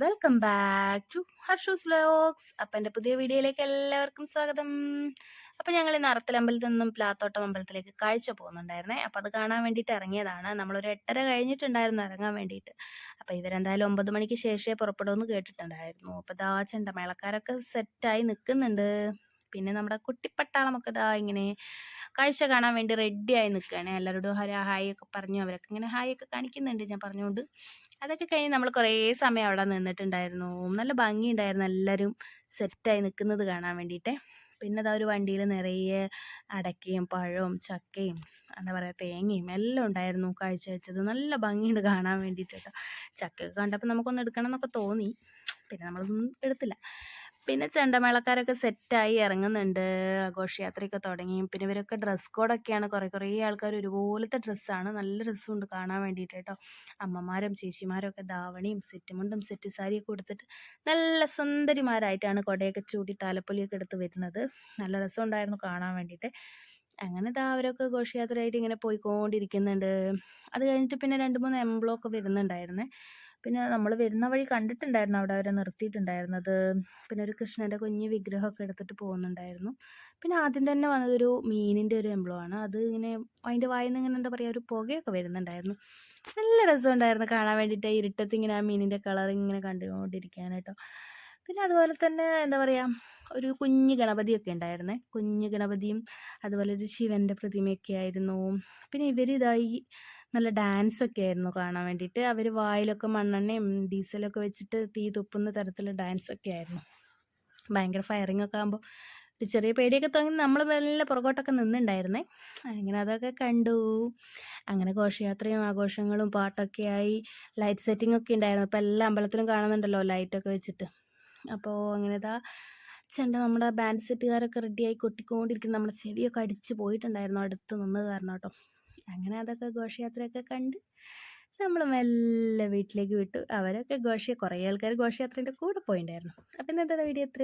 Welcome back to Harshu's vlogs അപ്പം എന്റെ പുതിയ വീഡിയോയിലേക്ക് എല്ലാവർക്കും സ്വാഗതം. അപ്പം ഞങ്ങൾ ഇന്ന് അറത്തലമ്പലത്തിൽ നിന്നും പ്ലാത്തോട്ടം അമ്പലത്തിലേക്ക് കാഴ്ച പോകുന്നുണ്ടായിരുന്നേ. അപ്പം അത് കാണാൻ വേണ്ടിയിട്ട് ഇറങ്ങിയതാണ്. നമ്മളൊരു എട്ടര കഴിഞ്ഞിട്ടുണ്ടായിരുന്നു ഇറങ്ങാൻ വേണ്ടിയിട്ട്. അപ്പം ഇവരെന്തായാലും ഒമ്പത് മണിക്ക് ശേഷമേ പുറപ്പെടുമെന്ന് കേട്ടിട്ടുണ്ടായിരുന്നു. അപ്പോൾ ദാ ചെണ്ടമേളക്കാരൊക്കെ സെറ്റായി നിൽക്കുന്നുണ്ട്. പിന്നെ നമ്മുടെ കുട്ടിപ്പട്ടാളമൊക്കെ ദാ ഇങ്ങനെ കാഴ്ച കാണാൻ വേണ്ടി റെഡിയായി നിൽക്കുകയാണ് എല്ലാവരോടും ഹര ഹായ് ഒക്കെ പറഞ്ഞു അവരൊക്കെ ഇങ്ങനെ ഹായ് ഒക്കെ കാണിക്കുന്നുണ്ട് ഞാൻ പറഞ്ഞുകൊണ്ട് അതൊക്കെ കഴിഞ്ഞ് നമ്മൾ കുറേ സമയം അവിടെ നിന്നിട്ടുണ്ടായിരുന്നു. നല്ല ഭംഗിയുണ്ടായിരുന്നു. എല്ലാവരും സെറ്റായി നിൽക്കുന്നത് കാണാൻ വേണ്ടിയിട്ട്. പിന്നെ അതാ ഒരു വണ്ടിയിൽ നിറയെ അടക്കയും പഴവും ചക്കയും എന്താ പറയുക തേങ്ങയും എല്ലാം ഉണ്ടായിരുന്നു കാഴ്ച വെച്ചത്. നല്ല ഭംഗിയുണ്ട് കാണാൻ വേണ്ടിയിട്ട് കേട്ടോ. ചക്കയൊക്കെ കണ്ടപ്പോൾ നമുക്കൊന്ന് എടുക്കണം എന്നൊക്കെ തോന്നി. പിന്നെ നമ്മളൊന്നും എടുത്തില്ല. പിന്നെ ചെണ്ടമേളക്കാരൊക്കെ സെറ്റായി ഇറങ്ങുന്നുണ്ട്. ആഘോഷയാത്രയൊക്കെ തുടങ്ങി. പിന്നെ ഇവരൊക്കെ ഡ്രസ് കോഡൊക്കെയാണ് കുറേ കുറേ ആൾക്കാർ ഒരുപോലത്തെ ഡ്രസ്സാണ് നല്ല രസമുണ്ട് കാണാൻ വേണ്ടിയിട്ട് കേട്ടോ. അമ്മമാരും ചേച്ചിമാരും ഒക്കെ ധാവണിയും സെറ്റ് മുണ്ടും സെറ്റ് സാരിയൊക്കെ കൊടുത്തിട്ട് നല്ല സുന്ദരിമാരായിട്ടാണ് കൊടയൊക്കെ ചൂടി താലപ്പൊലിയൊക്കെ എടുത്ത് വരുന്നത്. നല്ല രസമുണ്ടായിരുന്നു കാണാൻ വേണ്ടിയിട്ട്. അങ്ങനെ ദാ അവരൊക്കെ ഘോഷയാത്രയായിട്ട് ഇങ്ങനെ പോയിക്കൊണ്ടിരിക്കുന്നുണ്ട്. അത് കഴിഞ്ഞിട്ട് പിന്നെ രണ്ട് മൂന്ന് എംബ്ലോ ഒക്കെ വരുന്നുണ്ടായിരുന്നേ. പിന്നെ നമ്മൾ വരുന്ന വഴി കണ്ടിട്ടുണ്ടായിരുന്നു അവിടെ അവരെ നിർത്തിയിട്ടുണ്ടായിരുന്നത്. പിന്നെ ഒരു കൃഷ്ണന്റെ കുഞ്ഞ് വിഗ്രഹമൊക്കെ എടുത്തിട്ട് പോകുന്നുണ്ടായിരുന്നു. പിന്നെ ആദ്യം തന്നെ വന്നതൊരു മീനിന്റെ ഒരു എംബ്ലമാണ് അത് ഇങ്ങനെ അതിന്റെ വായിൽ നിന്ന് ഇങ്ങനെ എന്താ പറയുക ഒരു പുകയൊക്കെ വരുന്നുണ്ടായിരുന്നു. നല്ല രസമുണ്ടായിരുന്നു കാണാൻ വേണ്ടിയിട്ട് ഇരുട്ടത്ത് ഇങ്ങനെ ആ മീനിന്റെ കളർ ഇങ്ങനെ കണ്ടുകൊണ്ടിരിക്കാനായിട്ടോ. പിന്നെ അതുപോലെ തന്നെ എന്താ പറയുക ഒരു കുഞ്ഞ് ഗണപതിയൊക്കെ ഉണ്ടായിരുന്നേ. കുഞ്ഞു ഗണപതിയും അതുപോലെ ഒരു ശിവന്റെ പ്രതിമയൊക്കെ ആയിരുന്നു. പിന്നെ ഇവരിതായി നല്ല ഡാൻസ് ഒക്കെ ആയിരുന്നു കാണാൻ വേണ്ടിയിട്ട്. അവർ വായിലൊക്കെ മണ്ണെണ്ണയും ഡീസലൊക്കെ വെച്ചിട്ട് തീ തുപ്പുന്ന തരത്തിലുള്ള ഡാൻസ് ഒക്കെ ആയിരുന്നു. ഭയങ്കര ഫയറിംഗ് ഒക്കെ ആകുമ്പോൾ ഒരു ചെറിയ പേടിയൊക്കെ തോന്നി. നമ്മൾ മെല്ലെ പുറകോട്ടൊക്കെ നിന്നുണ്ടായിരുന്നേ. അങ്ങനെ അതൊക്കെ കണ്ടു. അങ്ങനെ ഘോഷയാത്രയും ആഘോഷങ്ങളും പാട്ടൊക്കെ ആയി. ലൈറ്റ് സെറ്റിംഗ് ഒക്കെ ഉണ്ടായിരുന്നു. അപ്പോൾ എല്ലാ അമ്പലത്തിലും കാണുന്നുണ്ടല്ലോ ലൈറ്റൊക്കെ വെച്ചിട്ട്. അപ്പോൾ അങ്ങനെ ഇതാ ചെണ്ട നമ്മുടെ ബാൻഡ് സെറ്റുകാരൊക്കെ റെഡിയായി കൊട്ടിക്കൊണ്ടിരിക്കുന്ന. നമ്മുടെ ചെവിയൊക്കെ അടിച്ച് പോയിട്ടുണ്ടായിരുന്നു അടുത്ത് നിന്ന് കാരണം കേട്ടോ അങ്ങനെ അതൊക്കെ ഘോഷയാത്രയൊക്കെ കണ്ട് നമ്മൾ മെല്ലെ വീട്ടിലേക്ക് വിട്ടു. അവരൊക്കെ ഘോഷ കുറേ ആൾക്കാർ ഘോഷയാത്രേന്റെ കൂടെ പോയിട്ടുണ്ടായിരുന്നു അപ്പം ഇന്നത്തെ വീഡിയോ എത്ര